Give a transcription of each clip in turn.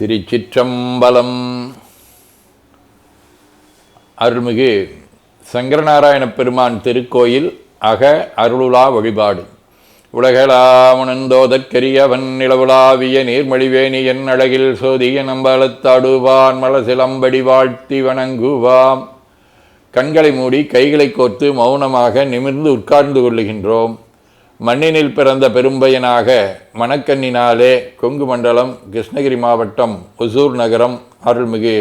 திருச்சிற்றம்பலம். அருள்மிகு சங்கரநாராயண பெருமான் திருக்கோயில் அக அருளுலா வழிபாடு. உலகளாமணந்தோதற்கரியவன் நிலவுலாவிய நீர்மொழிவேணி என் அழகில் சோதிய நம்பலத்தாடுவான் மலசிலம்படி வாழ்த்தி வணங்குவாம். கண்களை மூடி கைகளை கோர்த்து மௌனமாக நிமிர்ந்து உட்கார்ந்து கொள்ளுகின்றோம். மண்ணினில் பிறந்த பெரும்பயனாக மணக்கண்ணினாலே கொங்கு மண்டலம் கிருஷ்ணகிரி மாவட்டம் ஒசூர் நகரம் அருள்மிகு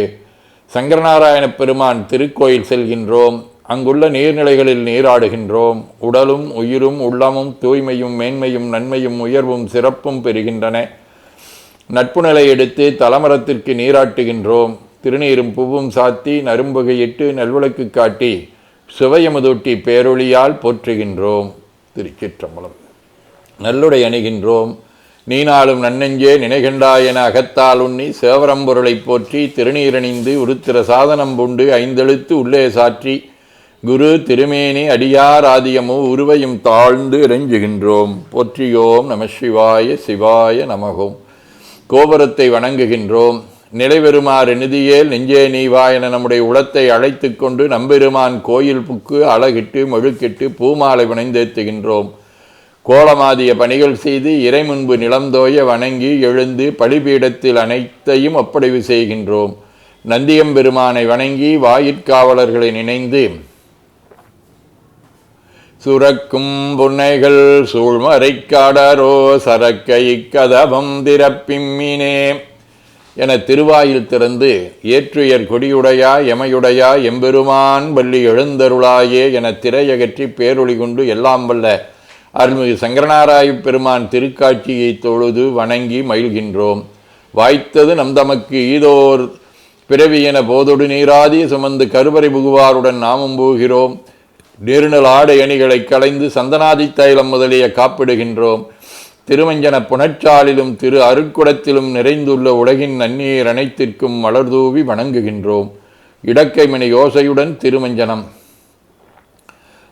சங்கரநாராயண பெருமான் திருக்கோயில் செல்கின்றோம். அங்குள்ள நீர்நிலைகளில் நீராடுகின்றோம். உடலும் உயிரும் உள்ளமும் தூய்மையும் மேன்மையும் நன்மையும் உயர்வும் சிறப்பும் பெறுகின்றன. நட்பு நிலை எடுத்து தலமரத்திற்கு நீராட்டுகின்றோம். திருநீரும் பூவும் சாத்தி நரும்புகையிட்டு நல்விளக்கு காட்டி சுவையமுதூட்டி பேரொளியால் போற்றுகின்றோம். திருச்சிற்றம்பலம். நல்லுடை அணிகின்றோம். நீனாலும் நன்னெஞ்சே நினைகின்றாய் என அகத்தால் உண்ணி சேவரம்பொருளைப் போற்றி திருநீரணிந்து உருத்திர சாதனம் பூண்டு ஐந்தெழுத்து உள்ளே சாற்றி குரு திருமேனி அடியார் ஆதியமோ உருவையும் தாழ்ந்து இறைஞ்சுகின்றோம். போற்றியோம் நம சிவாய சிவாய நமகோம் கோபுரத்தை வணங்குகின்றோம். நிலைபெறுமாறு நிதியேல் நெஞ்சே நீவா என நம்முடைய உளத்தை அழைத்து கொண்டு நம்பெருமான் கோயில் புக்கு அழகிட்டு மெழுக்கிட்டு பூமாலை வினைந்தேத்துகின்றோம். கோலமாதிய பணிகள் செய்து இறை முன்பு நிலந்தோய வணங்கி எழுந்து பலிபீடத்தில் அனைத்தையும் ஒப்படைவு செய்கின்றோம். நந்தியம்பெருமானை வணங்கி வாயிற்காவலர்களை நினைந்து சுரக்கும் புன்னைகள் சூழ்மறைக்காடரோ சரக்கை கதவம் திறப்பிம்மினே என திருவாயில் திறந்து ஏற்றுயர் கொடியுடையா எமையுடையா எம்பெருமான் வள்ளி எழுந்தருளாயே என திரையகற்றி பேரொளி கொண்டு எல்லாம் வல்ல அருள்மிகு சங்கரநாராய பெருமான் திருக்காட்சியை தொழுது வணங்கி மகிழ்கின்றோம். வாய்த்தது நம் தமக்கு ஈதோர் பிறவி என போதொடு நீராதி சுமந்து கருவறை புகுவாருடன் நாமும் போகிறோம். நெருநல் ஆடை அணிகளை களைந்து சந்தனாதி தைலம் முதலிய காப்பிடுகின்றோம். திருமஞ்சன புனச்சாலிலும் திரு அருக்குடத்திலும் நிறைந்துள்ள உலகின் நன்னீர் அனைத்திற்கும் மலர்தூவி வணங்குகின்றோம். இடக்கை யோசையுடன் திருமஞ்சனம்.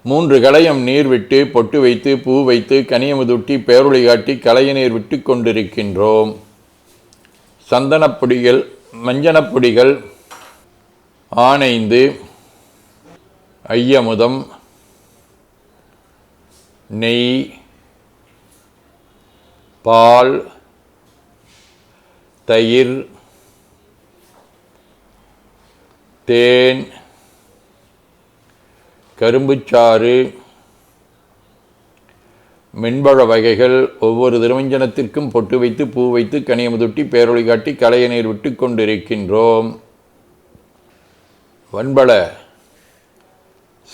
மூன்று களையம் நீர் விட்டு பொட்டு வைத்து பூ வைத்து கனியமுதுட்டி பேருளை காட்டி களைய நீர் விட்டு கொண்டிருக்கின்றோம். சந்தனப்பொடிகள் மஞ்சனப்பொடிகள் ஆனைந்து ஐயமுதம் நெய் பால் தயிர் தேன் கரும்புச்சாறு மென்பழ வகைகள் ஒவ்வொரு திருமஞ்சனத்திற்கும் பொட்டு வைத்து பூ வைத்து கனியமுதுட்டி பேரொழி காட்டி கலைய நீர் விட்டு கொண்டிருக்கின்றோம். வன்பள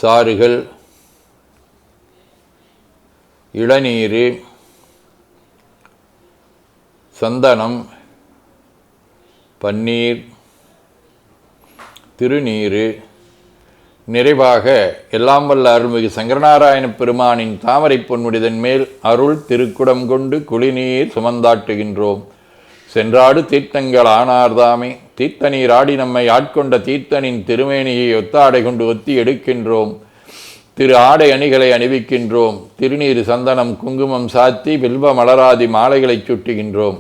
சாறுகள் இளநீர் சந்தனம் பன்னீர் திருநீரு நிறைவாக எல்லாம் வல்ல அருள்மிகு சங்கரநாராயண பெருமானின் தாமரை பொன்முடிதன் மேல் அருள் திருக்குடம் கொண்டு குளிநீர் சுமந்தாட்டுகின்றோம். சென்றாடு தீர்த்தங்கள் ஆனார்தாமே தீர்த்தநீர் ஆடி நம்மை ஆட்கொண்ட தீர்த்தனின் திருமேனியை ஒத்தாடை கொண்டு ஒத்தி எடுக்கின்றோம். திரு ஆடை அணிகளை அணிவிக்கின்றோம். திருநீர் சந்தனம் குங்குமம் சாத்தி வில்வ மலராதி மாலைகளை சுட்டுகின்றோம்.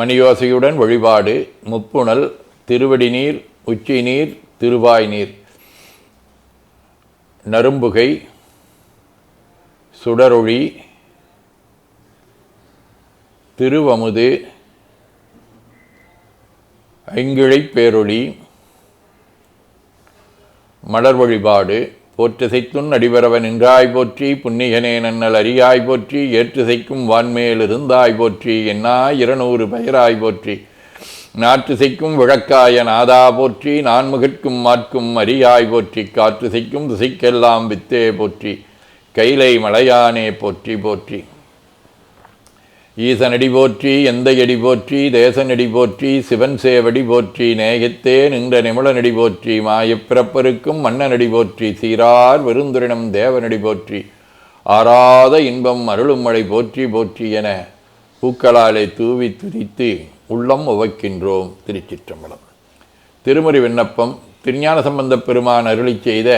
மணியோசையுடன் வழிபாடு முப்புணல் திருவடி நீர் உச்சி நீர் திருவாய் நீர் நரும்புகை சுடரொளி திருவமுது ஐங்கிழைப் பேரொளி மலர் வழிபாடு போற்றிசைத்துன் அடிபரவன் நின்றாய் போற்றி புன்னிகனே நன்னல் அரியாய் போற்றி ஏற்றுசைக்கும் வான்மேல் இருந்தாய் போற்றி என்னா இருநூறு பெயராய் போற்றி. நாற்றுசைக்கும் விளக்காய நாதா போற்றி நான்முகற்கும் மாற்கும் அரியாய் போற்றி காற்றுசைக்கும் திசைக்கெல்லாம் வித்தே போற்றி கைலை மலையானே போற்றி போற்றி. ஈசனடி போற்றி எந்தையடி போற்றி தேசனடி போற்றி சிவன் சேவடி போற்றி நேயத்தே நின்ற நிமிழனடி போற்றி மாயப்பிறப்பருக்கும் மன்னனடி போற்றி சீரார் விருந்துரினம் தேவனடி போற்றி ஆறாத இன்பம் அருளும் மழை போற்றி போற்றி என பூக்களாலே தூவி துதித்து உள்ளம் உவக்கின்றோம் திருச்சிற்றம்பலம். திருமுறை விண்ணப்பம் திருஞான சம்பந்த பெருமான் அருளி செய்த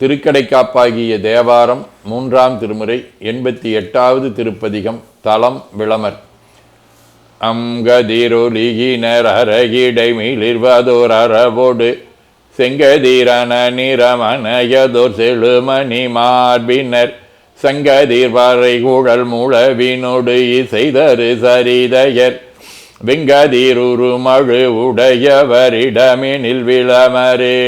திருக்கடைக்காப்பாகிய தேவாரம் மூன்றாம் திருமுறை எண்பத்தி எட்டாவது திருப்பதிகம் தலம் விளமர். அங்கதிரொலியினர் அரகிடை மிளிர்வதோர் அரவோடு செங்கதீரன நிறமனையதோர் செழுமணி மார்பினர். சங்கதீர்வாரை குழல் முழவினோடு இசைதரு சரிதயர். வெங்கதீருரு மழு உடையவரிடமெனில் விளமரே.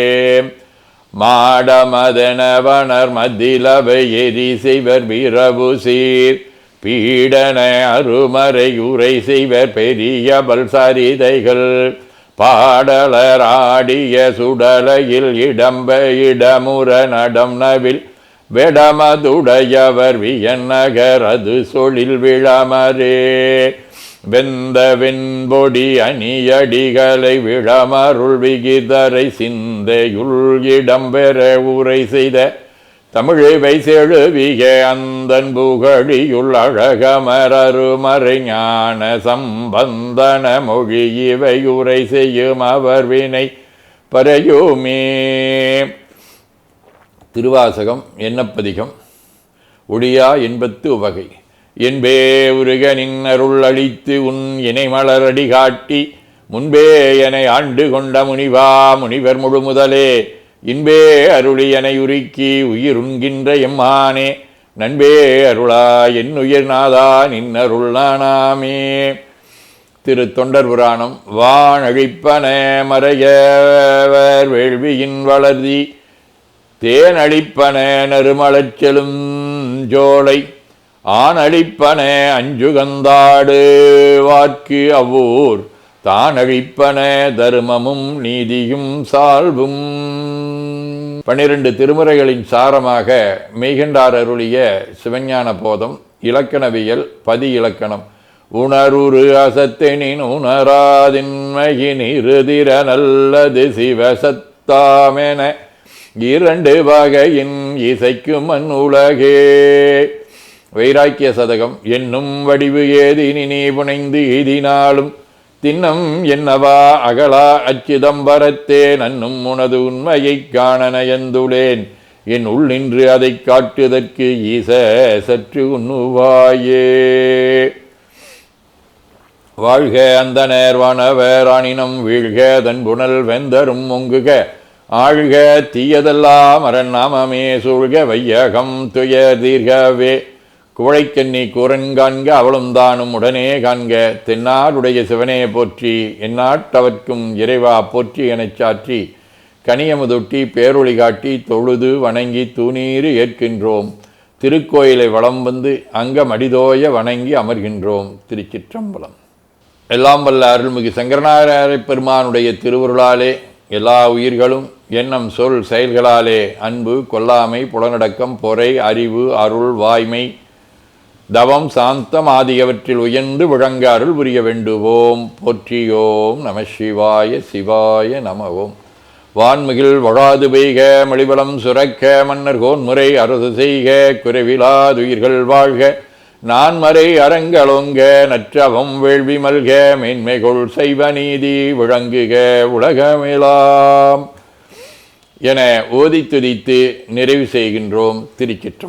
மாடமதனவனர் மதிலவை எரி செய்வர் வீரபு சீர். பீடன அருமறை உரை செய்வர் பெரிய பல்சரிதைகள். பாடலராடிய சுடலையில் இடம்ப இடமுற நடம் நவில். வெடமதுடையவர் வியநகர் அது சொலில் விழமரே வெந்த வெண்பொடி அணியடிகளை விழமருள் விகிதரை சிந்தையுள் இடம்பெற உரை செய்த தமிழிவை செழுவிக அந்தன் புகழியுள் அழகமரருமறை ஞான சம்பந்தன மொழி இவை உரை செய்யும் அவர் வினை பரையுமே திருவாசகம் எண்ணப்பதிகம் ஒடியா எண்பத்து வகை. என்பே உருக நின்னருள் அழித்து உன் உன் இணைமலரடி காட்டி முன்பே என ஆண்டு கொண்ட முனிவா முனிவர் முழு முதலே இன்பே அருளியனை உருக்கி உயிருண்கின்ற எம்மானே. நண்பே அருளா என் உயிர் நாதா நின்னருள் நானாமே. திரு தொண்டர் புராணம் வானழிப்பன மறையவர் வேள்வியின் வளர்தி. தேனழிப்பன நறுமலச்செலும் ஜோலை. ஆனழிப்பனே அஞ்சுகந்தாடு வாக்கு அவ்வூர். தானழிப்பன தர்மமும் நீதியும் சால்வும். பன்னிரண்டு திருமுறைகளின் சாரமாக மெய்கண்டார் அருளிய சிவஞான போதம் இலக்கணவியல் பதி இலக்கணம் உணருரு அசத்தெனின் உணராதின்மையின் இருதிர நல்லது சிவசத்தாமென. இரண்டு வகையின் இசைக்கும் மண் உலகே. வைராக்கிய சதகம் என்னும் வடிவு ஏதினி நீ புனைந்து எய்தினாலும் தின்னம் என்னவா அகலா அச்சிதம்பரத்தேன் நன்னும் உனது உண்மையைக் காண நயந்துளேன் என் உள் நின்று அதை காட்டுதற்கு ஈச சற்று உண்ணுவாயே. வாழ்க அந்த நேர்வானவராணினம் வீழ்க தன் புனல் வெந்தரும் ஒங்குக ஆழ்க தீயதெல்லாம் அரண் நாமமே சூழ்க வையகம் துயர் தீர்கவே. குவளைக்கண்ணி கூரன் காண்க அவளும் தானும் உடனே காண்க. தென்னாடுடைய சிவனே போற்றி எந்நாட்டவர்க்கும் இறைவா போற்றி எனச் சாற்றி. கனியமுதொட்டி பேரொளி காட்டி தொழுது வணங்கி தூணீறு ஏற்கின்றோம். திருக்கோயிலை வளம் வந்து அங்க மடிதோய வணங்கி அமர்கின்றோம். திருச்சிற்றம்பலம். எல்லாம் வல்ல அருள்மிகு சங்கரநாராய பெருமானுடைய திருவருளாலே எல்லா உயிர்களும் எண்ணம் சொல் செயல்களாலே அன்பு கொல்லாமை புலனடக்கம் பொறை அறிவு அருள் வாய்மை தவம் சாந்தம் ஆகியவற்றில் உயர்ந்து விளங்காருள் புரிய வேண்டுவோம். போற்றியோம் நம சிவாய சிவாய நமவோம். வான்மிகில் வழாது பெய்க மொழிவளம் சுரக்க மன்னர் கோன்முறை அரசு செய்க குறைவிலாதுயிர்கள் வாழ்க. நான்மறை அரங்களொங்க நற்றவம் வேள்வி மல்க மேன்மைகொள் செய்வ நீதி விளங்குக உலகமேலாம். என ஓதி துதித்து நிறைவு செய்கின்றோம் திருச்சிற்றம்பலம்.